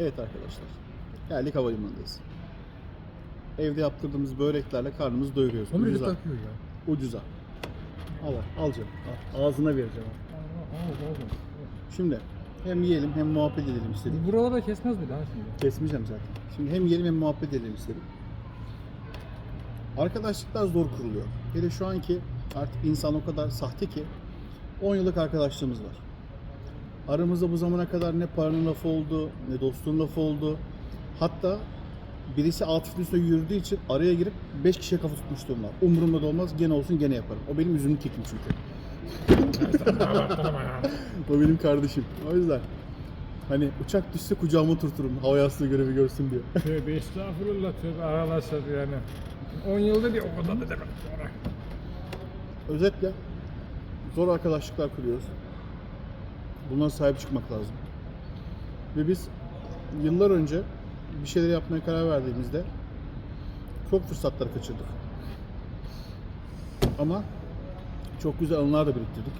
Evet arkadaşlar. Geldik havalimanındayız. Evde yaptırdığımız böreklerle karnımızı doyuruyoruz. Bile Ucuza. takıyor ya. Ucuza. Al, al canım. Al. Ağzına vereceğim. al. Şimdi hem yiyelim hem muhabbet edelim istedik. Buralarda kesmez mi daha şimdi? Kesmeyeceğim zaten. Şimdi hem yiyelim hem muhabbet edelim istedim. Arkadaşlıklar zor kuruluyor. Hele şu anki artık insan o kadar sahte ki 10 yıllık arkadaşlığımız var. Aramızda bu zamana kadar ne paranın lafı oldu, ne dostluğun lafı oldu. Hatta birisi Atıf'ın üstüne yürüdüğü için araya girip 5 kişiye kafa tutmuşluğum var. Umurumda da olmaz, gene olsun gene yaparım. O benim üzümlü kekim çünkü. o benim kardeşim. O yüzden hani uçak düşse kucağıma oturturum hava yastığı görevi görsün diye. Tövbe estağfurullah tövbe aralarsa yani. 10 yılda bir o kadar da demek sonra. Özetle zor arkadaşlıklar kuruyoruz. Buna sahip çıkmak lazım. Ve biz yıllar önce bir şeyler yapmaya karar verdiğimizde çok fırsatlar kaçırdık. Ama çok güzel anılar da biriktirdik.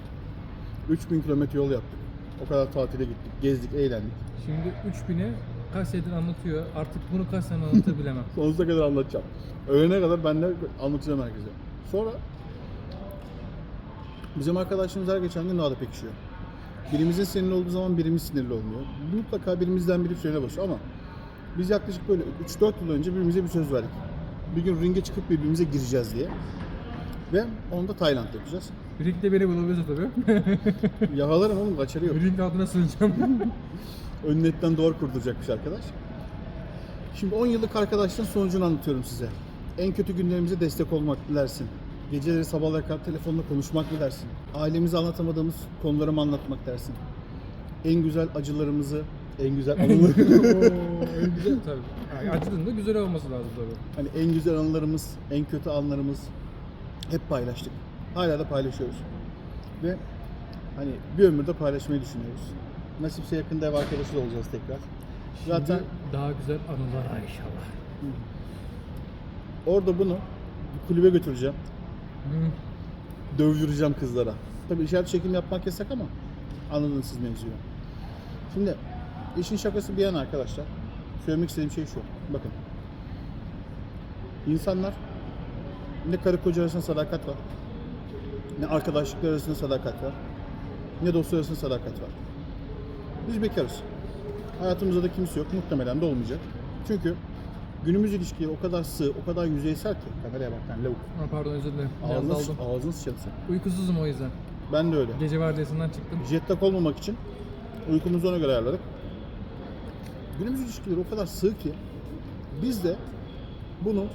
3000 kilometre yol yaptık. O kadar tatile gittik, gezdik, eğlendik. Şimdi 3000'e kaç senedir anlatıyor. Artık bunu kaç sene anlatır bilemem. Sonsuza kadar anlatacağım. Öğlene kadar ben de anlatacağım herkese. Sonra bizim arkadaşımız her geçen gün daha da pekişiyor. Birimizin sinirli olduğu zaman birimiz sinirli olmuyor. Mutlaka birimizden biri frene basıyor ama biz yaklaşık böyle 3-4 yıl önce birbirimize bir söz verdik. Bir gün ringe çıkıp birbirimize gireceğiz diye. Ve onu da Tayland yapacağız. Ring de beni bulabilirse tabii. Yakalarım oğlum kaçarı yok. Ring altına sığınacağım. Ön netten duvar kurduracakmış arkadaş. Şimdi 10 yıllık arkadaşlığın sonucunu anlatıyorum size. En kötü günlerimize destek olmak dilersin. Geceleri sabahlara kadar telefonla konuşmak dilersin. Ailemize anlatamadığımız konuları mı anlatmak dersin. En güzel acılarımızı, en güzel anıları, Oo, en güzel tabii. Yani acıdın da güzel olması lazım tabii. hani en güzel anılarımız, en kötü anlarımız hep paylaştık. Hala da paylaşıyoruz. Ve hani bir ömürde paylaşmayı düşünüyoruz. Nasipse yakında ev arkadaşı da olacağız tekrar. Zaten Şimdi daha güzel anılar inşallah. Orada bunu kulübe götüreceğim. Hı. Dövdüreceğim kızlara. Tabii işaret çekim yapmak yasak ama anladınız siz mevzuyu. Şimdi işin şakası bir yana arkadaşlar. Söylemek istediğim şey şu. Bakın. İnsanlar ne karı koca arasında sadakat var. Ne arkadaşlıklar arasında sadakat var. Ne dostlar arasında sadakat var. Biz bekarız. Hayatımızda da kimse yok. Muhtemelen de olmayacak. Çünkü günümüz ilişkileri o kadar sığ, o kadar yüzeysel ki. Kameraya bak lan lavuk. Ha, pardon özür dilerim. Biraz Ağzını, daldım. sıçradı sen. Uykusuzum o yüzden. Ben de öyle. Gece vardiyasından çıktım. Jet lag olmamak için uykumuzu ona göre ayarladık. Günümüz ilişkileri o kadar sığ ki biz de bunu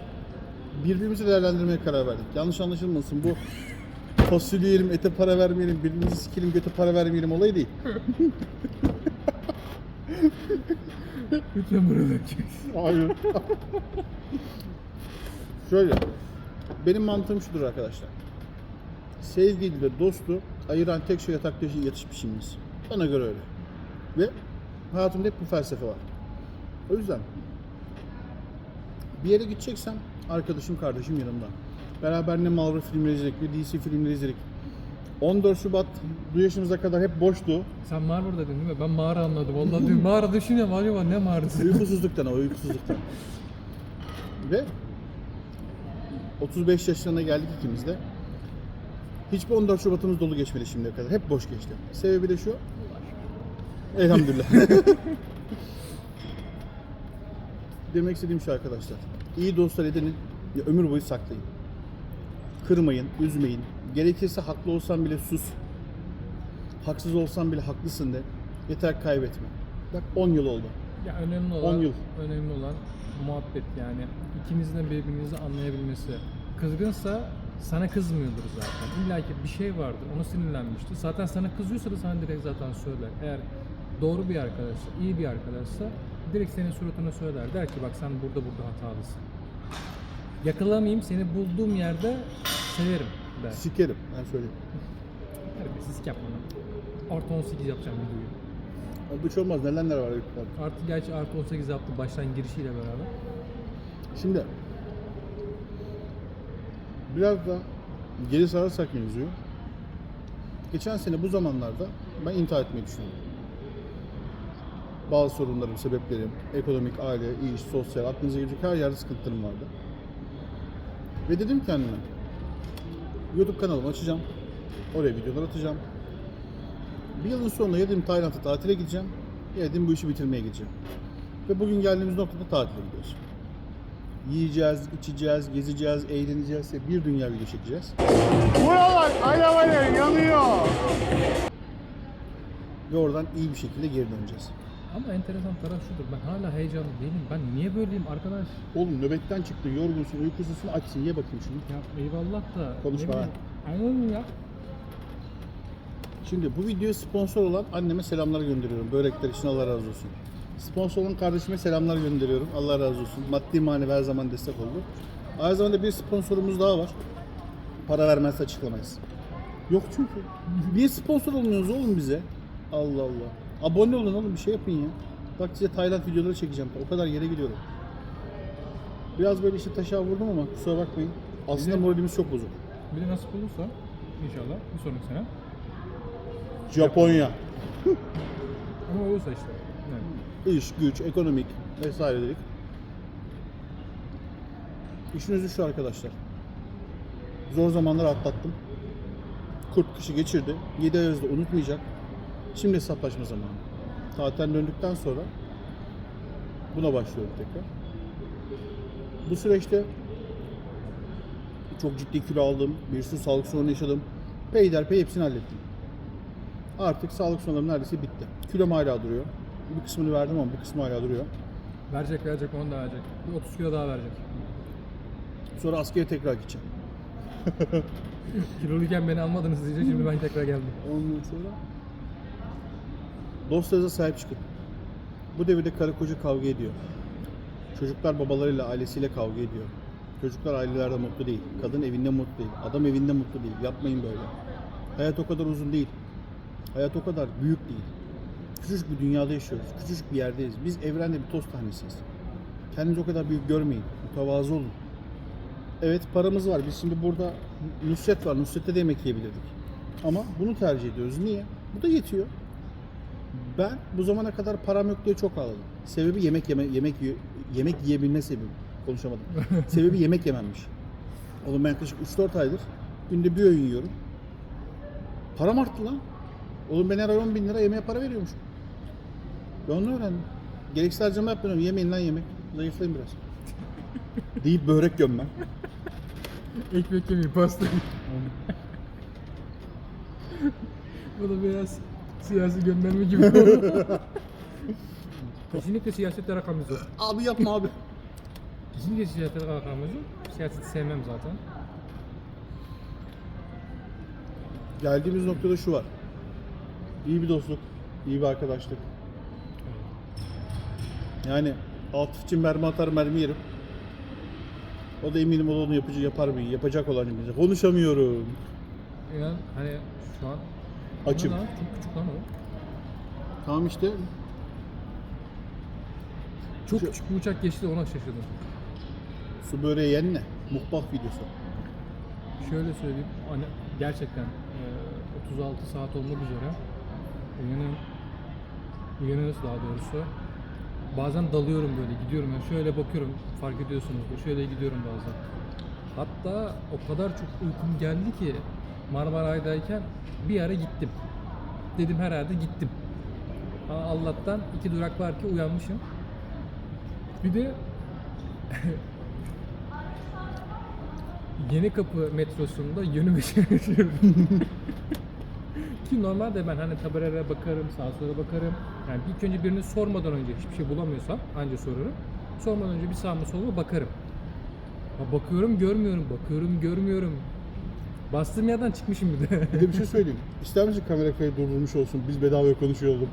birbirimizi değerlendirmeye karar verdik. Yanlış anlaşılmasın bu fasulye yiyelim, ete para vermeyelim, birbirimizi sikelim, göte para vermeyelim olayı değil. Lütfen burada Hayır. Şöyle. Benim mantığım şudur arkadaşlar. Sevgili ve dostu ayıran tek şey yatakta yatış biçimimiz. Bana göre öyle. Ve hayatımda hep bu felsefe var. O yüzden bir yere gideceksem arkadaşım kardeşim yanımda. Beraber ne Marvel filmleri izledik ne DC filmleri izledik. 14 Şubat bu yaşımıza kadar hep boştu. Sen mağara dedin değil mi? Ben mağara anladım. Vallahi diyorum mağara düşünüyorum acaba ne mağarası? Uykusuzluktan o uykusuzluktan. Ve 35 yaşlarına geldik ikimiz de. Hiçbir 14 Şubat'ımız dolu geçmedi şimdiye kadar. Hep boş geçti. Sebebi de şu. Elhamdülillah. Demek istediğim şu arkadaşlar. İyi dostlar edinin ömür boyu saklayın. Kırmayın, üzmeyin. Gerekirse haklı olsan bile sus. Haksız olsan bile haklısın de. Yeter kaybetme. Bak 10 yıl oldu. Ya önemli olan 10 yıl. önemli olan muhabbet yani ikinizin de birbirinizi anlayabilmesi. Kızgınsa sana kızmıyordur zaten. İlla ki bir şey vardır. Onu sinirlenmiştir. Zaten sana kızıyorsa da sana direkt zaten söyler. Eğer doğru bir arkadaşsa, iyi bir arkadaşsa direkt senin suratına söyler. Der ki bak sen burada burada hatalısın. Yakalamayayım seni bulduğum yerde severim der. Sikerim ben söyleyeyim. Terbiyesizlik yapma lan. Artı 18 yapacağım videoyu. Abi bir şey olmaz neler neler var. Artı gerçi artı 18 yaptı baştan girişiyle beraber. Şimdi biraz da geri sararsak mevzuyu. Geçen sene bu zamanlarda ben intihar etmeyi düşünüyordum. Bazı sorunlarım, sebeplerim, ekonomik, aile, iş, sosyal, aklınıza gelecek her yerde sıkıntılarım vardı. Ve dedim kendime, YouTube kanalımı açacağım. Oraya videolar atacağım. Bir yılın sonunda ya dedim Tayland'a tatile gideceğim ya dedim bu işi bitirmeye gideceğim. Ve bugün geldiğimiz noktada tatile gidiyoruz. Yiyeceğiz, içeceğiz, gezeceğiz, eğleneceğiz ve bir dünya video çekeceğiz. Buralar alev alev yanıyor. Ve oradan iyi bir şekilde geri döneceğiz. Ama enteresan taraf şudur. Ben hala heyecanlı değilim. Ben niye böyleyim arkadaş? Oğlum nöbetten çıktın, yorgunsun, uykusuzsun, açsın. Ye bakayım şunu. Ya eyvallah da. Konuşma ne bileyim, Anladın ya? Şimdi bu videoya sponsor olan anneme selamlar gönderiyorum. Börekler için Allah razı olsun. Sponsor olan kardeşime selamlar gönderiyorum. Allah razı olsun. Maddi manevi her zaman destek oldu. Aynı zamanda bir sponsorumuz daha var. Para vermezse açıklamayız. Yok çünkü. Bir sponsor olmuyoruz oğlum bize. Allah Allah. Abone olun oğlum bir şey yapın ya. Bak size Tayland videoları çekeceğim. O kadar yere gidiyorum. Biraz böyle işte taşa vurdum ama kusura bakmayın. Aslında moralimiz çok bozuk. Bir de nasip olursa inşallah bir sonraki sene. Japonya. Ama olursa işte. Yani. iş, güç, ekonomik vesaire dedik. İşin özü şu arkadaşlar. Zor zamanlar atlattım. Kurt kışı geçirdi. 7 ay da unutmayacak. Şimdi hesaplaşma zamanı. Tatilden döndükten sonra buna başlıyorum tekrar. Bu süreçte çok ciddi kilo aldım. Bir sürü sağlık sorunu yaşadım. Peyderpey hepsini hallettim. Artık sağlık sorunlarım neredeyse bitti. Kilom hala duruyor. Bir kısmını verdim ama bir kısmı hala duruyor. Verecek verecek onu da verecek. Bir 30 kilo daha verecek. Sonra askere tekrar gideceğim. Kiloluyken beni almadınız diyecek şimdi ben tekrar geldim. Ondan sonra dostlarınıza sahip çıkın. Bu devirde karı koca kavga ediyor. Çocuklar babalarıyla, ailesiyle kavga ediyor. Çocuklar ailelerde mutlu değil. Kadın evinde mutlu değil. Adam evinde mutlu değil. Yapmayın böyle. Hayat o kadar uzun değil. Hayat o kadar büyük değil. Küçücük bir dünyada yaşıyoruz. Küçücük bir yerdeyiz. Biz evrende bir toz tanesiyiz. Kendinizi o kadar büyük görmeyin. Mütevazı olun. Evet paramız var. Biz şimdi burada Nusret var. Nusret'te de yemek yiyebilirdik. Ama bunu tercih ediyoruz. Niye? Bu da yetiyor. Ben bu zamana kadar param yok diye çok ağladım. Sebebi yemek yeme yemek yemek yiyebilme sebebi. Konuşamadım. sebebi yemek yememmiş. Oğlum ben yaklaşık 3-4 aydır günde bir öğün yiyorum. Param arttı lan. Oğlum ben her ay 10 bin lira yemeğe para veriyormuşum. Ben onu öğrendim. Gereksiz harcama yapmıyorum. Yemeyin lan yemek. Zayıflayın biraz. Deyip börek gömmem. Ekmek yemeği pasta. Bu da biraz siyasi gönderme gibi. Kesinlikle siyasette rakamımız yok. Abi yapma abi. Kesinlikle siyasette rakamımız yok. Siyaseti sevmem zaten. Geldiğimiz noktada şu var. İyi bir dostluk, iyi bir arkadaşlık. Yani Atıf için mermi atar mermi yerim. O da eminim o da onu yapıcı yapar mı? Yapacak olan bize. Konuşamıyorum. İnan hani şu an Açım. Ana, Çok küçük lan o. Tamam işte. Çok Şu- küçük bir uçak geçti ona şaşırdım. Su böreği yenle. Mukbang videosu. Şöyle söyleyeyim, hani gerçekten e, 36 saat olmak üzere uyanım, uyanıyoruz daha doğrusu. Bazen dalıyorum böyle, gidiyorum yani şöyle bakıyorum, fark ediyorsunuzdur, şöyle gidiyorum bazen. Hatta o kadar çok uykum geldi ki Marmaray'dayken bir ara gittim. Dedim herhalde gittim. Ama Allah'tan iki durak var ki uyanmışım. Bir de Yeni Kapı metrosunda yönümü şaşırdım. Ki normalde ben hani tabelere bakarım, sağa sola bakarım. Yani ilk önce birini sormadan önce hiçbir şey bulamıyorsam anca sorarım. Sormadan önce bir sağa mı sola bakarım. Bakıyorum görmüyorum, bakıyorum görmüyorum. Bastığım yerden çıkmışım bir de. Bir de bir şey söyleyeyim. İster misin kamera kaydı durdurmuş olsun? Biz bedavaya konuşuyorduk.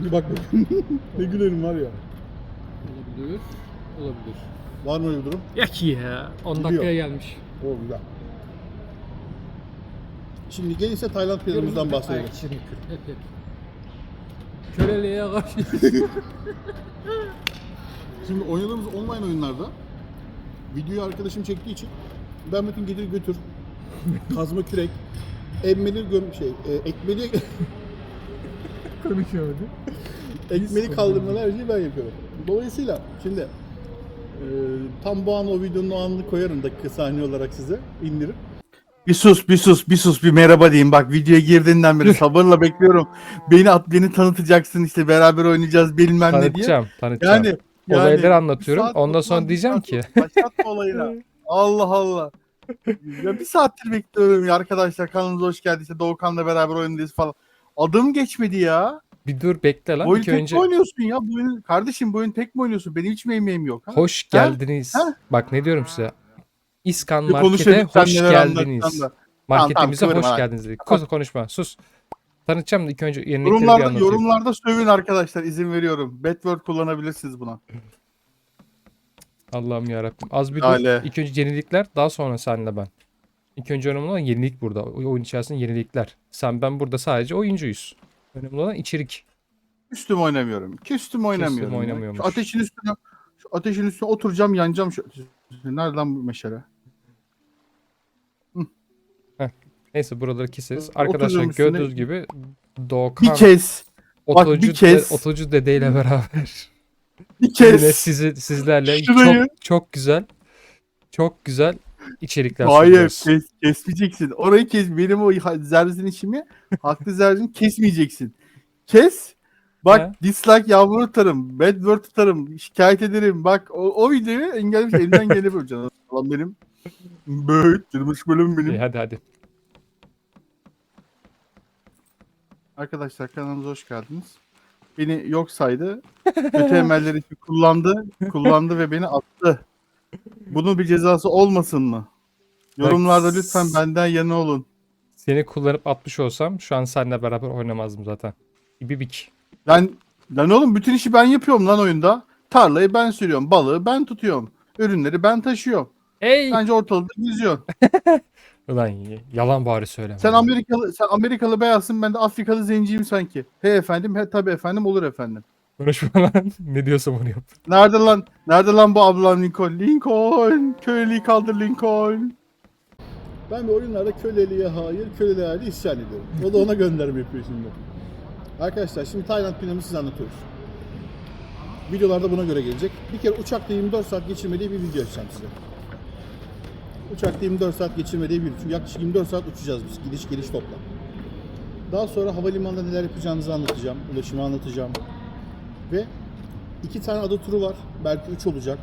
Bir bak bakayım. ne gülerim var ya. olabilir, olabilir. Var mı öyle bir durum? Ya ki ya. 10 Gidiyor. dakikaya gelmiş. O güzel. Şimdi gelin size Tayland planımızdan bahsedelim. Ayak içini kır. Hep hep. Köleliğe karşı. Şimdi oynadığımız online oyunlarda videoyu arkadaşım çektiği için ben bütün gelir götür, kazma kürek, emmeli göm şey, e, ekmeli Konuşamadı. Ekmeli kaldırmalı her şeyi ben yapıyorum. Dolayısıyla şimdi e, tam bu an o videonun o anını koyarım dakika saniye olarak size indirip. Bir sus, bir sus, bir sus, bir merhaba diyeyim. Bak videoya girdiğinden beri sabırla bekliyorum. Beni at, beni tanıtacaksın işte beraber oynayacağız bilmem ne diye. Tanıtacağım, tanıtacağım. Yani, Olayları anlatıyorum. Ondan sonra diyeceğim ki- Başlatma olayına. Allah Allah. Ya bir saattir bekliyorum ya arkadaşlar kanalımıza hoş geldiniz. İşte Doğukan'la beraber oyundayız falan. Adım geçmedi ya. Bir dur bekle lan. Bu oyunu İlk tek önce mi oynuyorsun ya? Bu oyunu, kardeşim bu oyunu tek mi oynuyorsun? Benim hiç mi emeğim yok? Ha? hoş Ha? geldiniz. Ha? Bak ne diyorum size. İskan Bir Market'e konuşalım, sen hoş neler geldiniz. da. Marketimize tamam, hoş kıvırma. geldiniz dedik. Konuş, konuşma sus. Tanıtacağım da ilk önce yenilikleri bir Yorumlarda, anlatayım. yorumlarda sövün arkadaşlar izin veriyorum. Bad word kullanabilirsiniz buna. Allah'ım yarabbim. Az bir dur. Lale. İlk önce yenilikler daha sonra senle ben. İlk önce önemli olan yenilik burada. O- Oyun içerisinde yenilikler. Sen ben burada sadece oyuncuyuz. Önemli olan içerik. Küstüm oynamıyorum. Küstüm oynamıyorum. oynamıyormuş. Şu ateşin üstüne şu ateşin üstüne oturacağım yanacağım şu Nerede lan bu meşale? Neyse buraları keseriz. Oturuyorum Arkadaşlar üstüne. gördüğünüz gibi Bir Doğukan kez, bak bir otocu, kez. de, otocu dedeyle beraber bir yine kez. sizi sizlerle Şurayı- çok çok güzel çok güzel içerikler Hayır kes, kesmeyeceksin. Orayı kes. Benim o zerzin işimi haklı zerzin kesmeyeceksin. Kes. Bak He. dislike yağmur atarım. Bad word atarım. Şikayet ederim. Bak o, o videoyu engellemiş. Elinden gelip öleceğim. Lan benim. Böyle. Tırmış bölüm benim. İyi, hadi hadi. Arkadaşlar kanalımıza hoş geldiniz. Beni yok saydı. Kötü emeller için kullandı. Kullandı ve beni attı. Bunun bir cezası olmasın mı? Yorumlarda Bak, lütfen benden yana olun. Seni kullanıp atmış olsam şu an seninle beraber oynamazdım zaten. İbibik. Ben lan oğlum bütün işi ben yapıyorum lan oyunda. Tarlayı ben sürüyorum, balığı ben tutuyorum. Ürünleri ben taşıyorum. Ey! Bence ortalıkta geziyorsun. Ulan y- yalan bari söyleme. Sen Amerikalı sen Amerikalı beyazsın ben de Afrikalı zenciyim sanki. He efendim, he tabi efendim olur efendim. Konuşma lan. ne diyorsam onu yap. Nerede lan? Nerede lan bu ablam Lincoln? Lincoln! Köleliği kaldır Lincoln. Ben bir oyunlarda köleliğe hayır, köleliğe hayır isyan ediyorum. O da ona gönderme yapıyor şimdi. Arkadaşlar şimdi Tayland planımı size anlatıyoruz. Videolarda buna göre gelecek. Bir kere uçakta 24 saat geçirmediği bir video açacağım size. Uçakta 24 saat geçirmediği bir Çünkü yaklaşık 24 saat uçacağız biz. Gidiş geliş toplam. Daha sonra havalimanında neler yapacağınızı anlatacağım. Ulaşımı anlatacağım. Ve iki tane ada turu var. Belki üç olacak.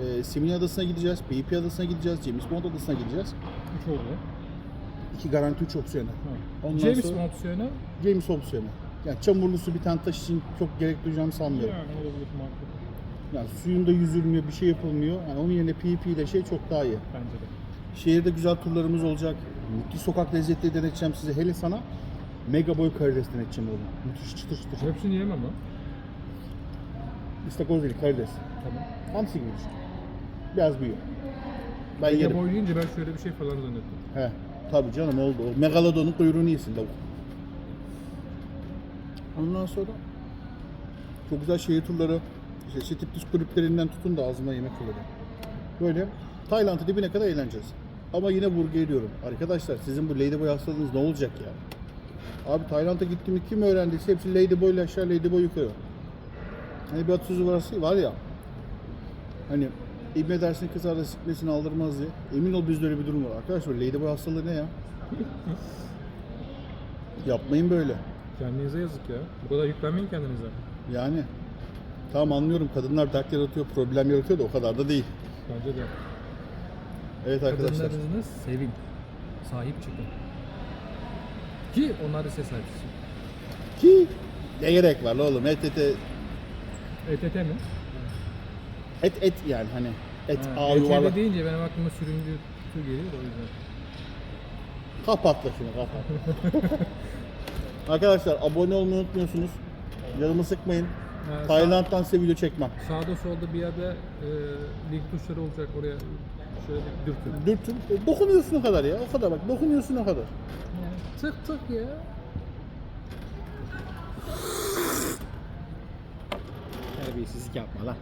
Ee, Semih Adası'na gideceğiz. PvP Adası'na gideceğiz. James Bond Adası'na gideceğiz. 3 oldu. İki garanti üç opsiyonu. Ondan James sonra opsiyonu James opsiyonu. Yani çamurlu su bir tane taş için çok gerek duyacağımı sanmıyorum. yani olabilir mantıklı. Yani suyunda yüzülmüyor, bir şey yapılmıyor. Yani onun yerine PvP ile şey çok daha iyi. Bence de. Şehirde güzel turlarımız olacak. Müthiş sokak lezzetleri deneteceğim size. Hele sana mega boy karides deneteceğim oğlum. Müthiş çıtır çıtır. Hepsini yiyemem lan. İstakoz değil, karides. Tamam. Hamsi gibi düşün. Biraz büyüyor. Ben Ege yerim. boy deyince ben şöyle bir şey falan zannettim. He. Tabii canım oldu. O megalodonun kuyruğunu yesin lavuk. Ondan sonra çok güzel şehir turları, işte Stiptis kulüplerinden tutun da ağzıma yemek turları. Böyle Tayland'ı dibine kadar eğleneceğiz. Ama yine vurgu ediyorum. Arkadaşlar sizin bu Ladyboy hastalığınız ne olacak ya? Abi Tayland'a gittiğimi kim öğrendiyse hepsi Ladyboy ile aşağı Ladyboy yukarı. Hani bir atasözü var, var ya. Hani İbne dersin kızar da sikmesini aldırmaz diye. Emin ol bizde öyle bir durum var. Arkadaşlar Ladyboy hastalığı ne ya? Yapmayın böyle. Kendinize yazık ya. Bu kadar yüklenmeyin kendinize. Yani tamam anlıyorum kadınlar dert yaratıyor, problem yaratıyor da o kadar da değil. Bence de. Evet arkadaşlar. Kadınlarınızı sevin. Sahip çıkın. Ki onlar da ses sahipsiz. Ki ne gerek var la oğlum et et et ETT mi? et, et yani hani et Ha, ağ yuvarlak. deyince benim aklıma sürüncü su geliyor o yüzden. Kapat da şunu kapat. arkadaşlar abone olmayı unutmuyorsunuz. Canımı sıkmayın. Ha, Tayland'dan size video çekmem. Sağ, sağda solda bir yerde e, link tuşları olacak oraya şöyle dürtün. Dürtün. Dokunuyorsun o kadar ya. O kadar bak. Dokunuyorsun o kadar. Tık tık ya. Terbiyesizlik yapma lan.